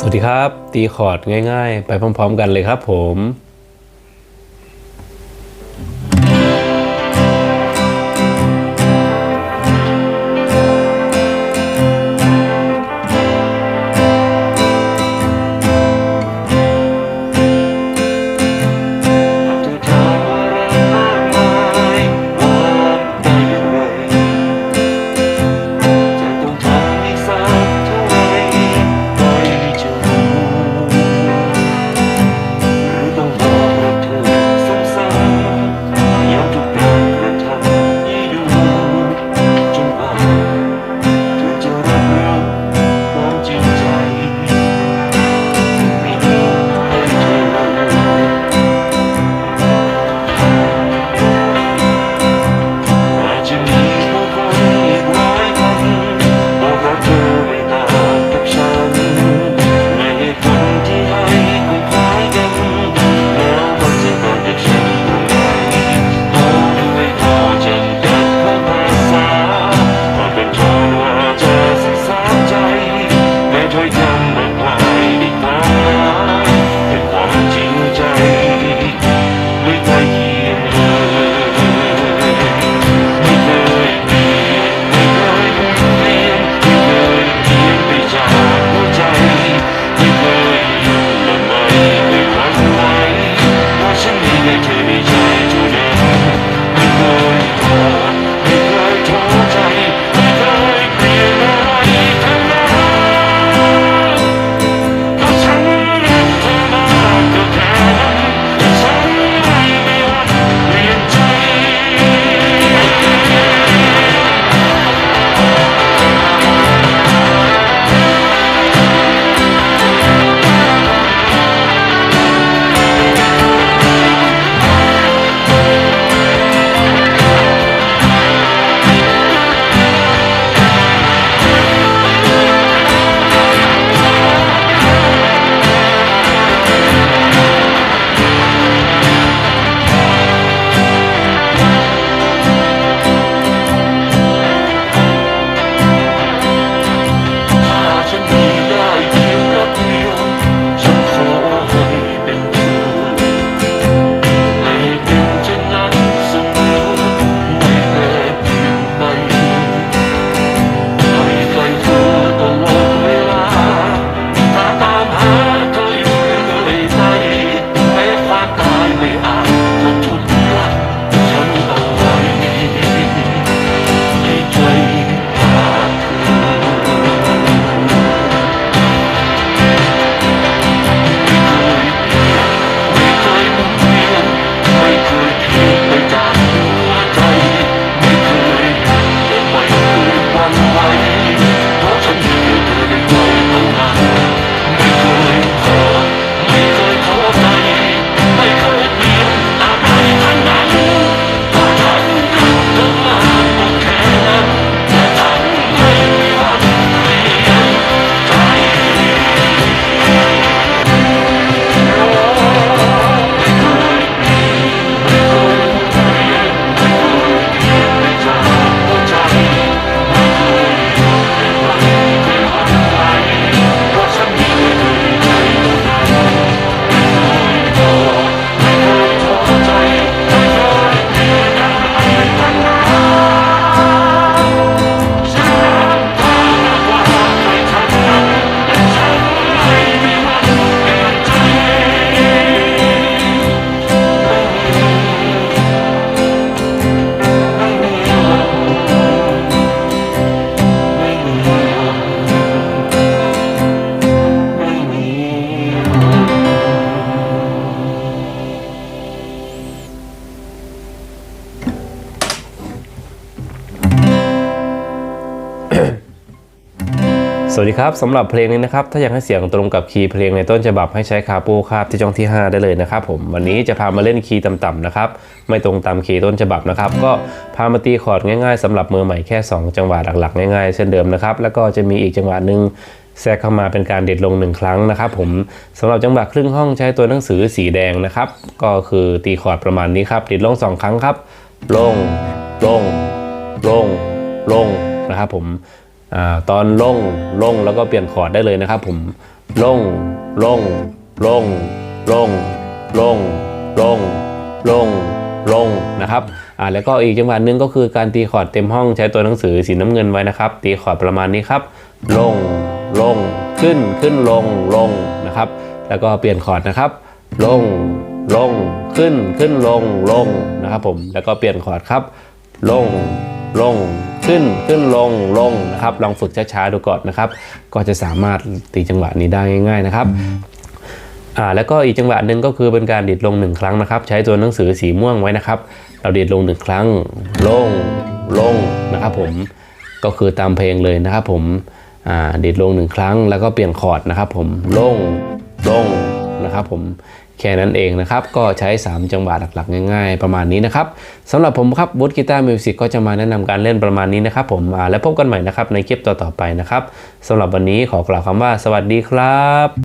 สวัสดีครับ ตีคอร์ดง่าย ๆ ไปพร้อม ๆ กันเลยครับผม วัสดีครับสำหรับเพลงนี้นะครับ ถ้าอยากให้เสียงตรงกับคีย์เพลงในต้นฉบับให้ใช้คาโปูคาบที่ช่องที่ 5 ได้เลยนะครับผมวันนี้จะพามาเล่นคีย์ต่ำๆนะครับ ไม่ตรงตามคีย์ต้นฉบับนะครับ ก็พามาตีคอร์ดง่ายๆ สำหรับมือใหม่แค่ 2 จังหวะหลักๆ ง่ายๆ เช่นเดิมนะครับ แล้วก็จะมีอีกจังหวะหนึ่งแทรกเข้ามาเป็นการเด็ดลงหนึ่งครั้งนะครับผมสำหรับจังหวะครึ่งห้องใช้ตัวหนังสือสีแดงนะครับ ก็คือตีคอร์ดประมาณนี้ครับเด็ดลง 2 ครั้งครับ ลงลงลงลงนะครับผม ตอนลงลงแล้วก็เปลี่ยนคอร์ดได้เลยนะครับ ผมลงลงลงลงลงลงลงลงนะครับอ่าแล้วก็อีกจังหวะหนึ่งก็คือการตีคอร์ดเต็มห้องใช้ตัวหนังสือสีน้ำเงินไว้นะครับ ตีคอร์ดประมาณนี้ครับ ลงลงขึ้นขึ้นลงลงนะครับ แล้วก็เปลี่ยนคอร์ดนะครับ ลงลงขึ้นขึ้นลงลงนะครับผมแล้วก็เปลี่ยนคอร์ดครับ ลงลง ขึ้นขึ้นลงลงนะครับ ลองฝึกช้าๆดูก่อนนะครับ ก็จะสามารถตีจังหวะนี้ได้ง่ายๆนะครับอ่าแล้วก็อีกจังหวะหนึ่งก็คือเป็นการดีดลงหนึ่งครั้งนะครับ ใช้ตัวหนังสือสีม่วงไว้นะครับ เราดีดลงหนึ่งครั้ง ลงลงนะครับผมก็คือตามเพลงเลยนะครับ ผมอ่าดีดลงหนึ่งครั้ง แล้วก็เปลี่ยนคอร์ดนะครับ ผมลงลงนะครับ ผม แค่นั้นเองนะครับ ก็ใช้ 3 จังหวะหลักๆ ง่ายๆ ประมาณนี้นะครับสำหรับผมครับวูดกีตาร์มิวสิกก็จะมาแนะนำการเล่นประมาณนี้นะครับผมและพบกันใหม่นะครับในคลิปต่อๆไปนะครับสำหรับวันนี้ขอกล่าวคำว่าสวัสดีครับ